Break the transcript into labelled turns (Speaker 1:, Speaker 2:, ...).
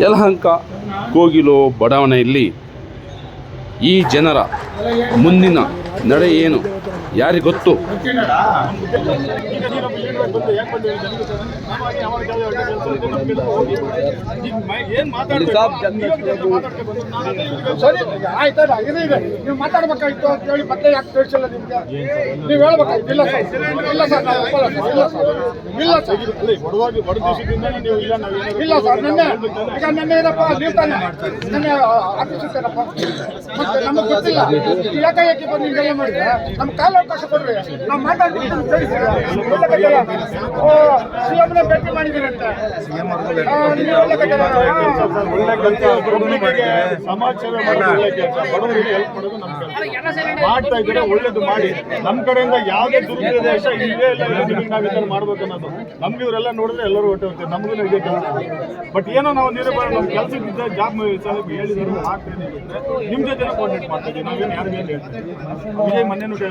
Speaker 1: ಯಲಹಂಕ ಕೋಗಿಲು ಬಡಾವಣೆಯಲ್ಲಿ ಈ ಜನರ ಮುಂದಿನ ನಡೆ ಏನು ಯಾರಿಗೊತ್ತು
Speaker 2: ಗೊತ್ತು? ನೀವು ಮಾತಾಡ್ಬೇಕಾಗಿತ್ತು ಅಂತ ಹೇಳಿ ಮತ್ತೆ ಯಾಕೆ ತಿಳಿಸಿಲ್ಲ ನೀವು ಇಲ್ಲ ಇಲ್ಲ ಸರ್ ಇಲ್ಲ ಸರ್
Speaker 3: ನೀವು ಇಲ್ಲ
Speaker 2: ಇಲ್ಲ ಸರ್ ನೆನ್ನೆ ಈಗ ನಿನ್ನೆ ಏನಪ್ಪ ನೀವು ನಿನ್ನೆ ನಮಗೆ ಗೊತ್ತಿಲ್ಲ ಯಾಕೆ ಬಂದು ಮಾಡಿದ್ರೆ ನಮ್ಮ ಕಾಲ ಅವಕಾಶ ಕೊಡ್ರಿ. ನಾವು ಎಮ್ನ ಭೇಟಿ ಮಾಡಿದ್ದೀರಂತೆ ಆ, ನೀವು ಒಳ್ಳೆ ಕಥೆ
Speaker 3: ಸರ್, ಒಳ್ಳೆ ಕೆಲಸ ಸಮಾಜ ಸೇವೆ ಮಾಡೋದು ಒಳ್ಳೆ ಕೆಲಸ ಬಡವರಿಗೆ ಹೆಲ್ಪ್ ಮಾಡೋದು ನಮ್ಮ ಕೆಲಸ ಮಾಡ್ತಾ ಇದ್ದೀರಾ? ಒಳ್ಳೇದು ಮಾಡಿ. ನಮ್ಮ ಕಡೆಯಿಂದ ಯಾವುದೇ ದುರುಪದೇಶ ಇಲ್ಲೇ ಇಲ್ಲ ನಾವು ಮಾಡ್ಬೇಕು ಅನ್ನೋದು. ನಮ್ಗೆ ಇವರೆಲ್ಲ ನೋಡಿದ್ರೆ ಎಲ್ಲರೂ ಹೊಟ್ಟೆ ಹೋಗ್ತಾರೆ ನಮಗೂ ಇದೆ ಕೆಲಸ. ಬಟ್ ಏನೋ ನಾವು ನಿರೂಪಣೆ ನಮ್ಮ ಕೆಲಸಕ್ಕಿದ್ದ ಜಾಬ್ ಹೇಳಿದ್ರು ಹಾಕ್ತೀನಿ ನಿಮ್ಮ ಜೊತೆ ಕೋಆರ್ಡಿನೇಟ್ ಮಾಡ್ತಾ ಇದೀವಿ ನಾವೇನು ಯಾರು ಏನು ಹೇಳ್ತೀವಿ? ವಿಜಯ್ ಮೊನ್ನೆನೂ ಕೈ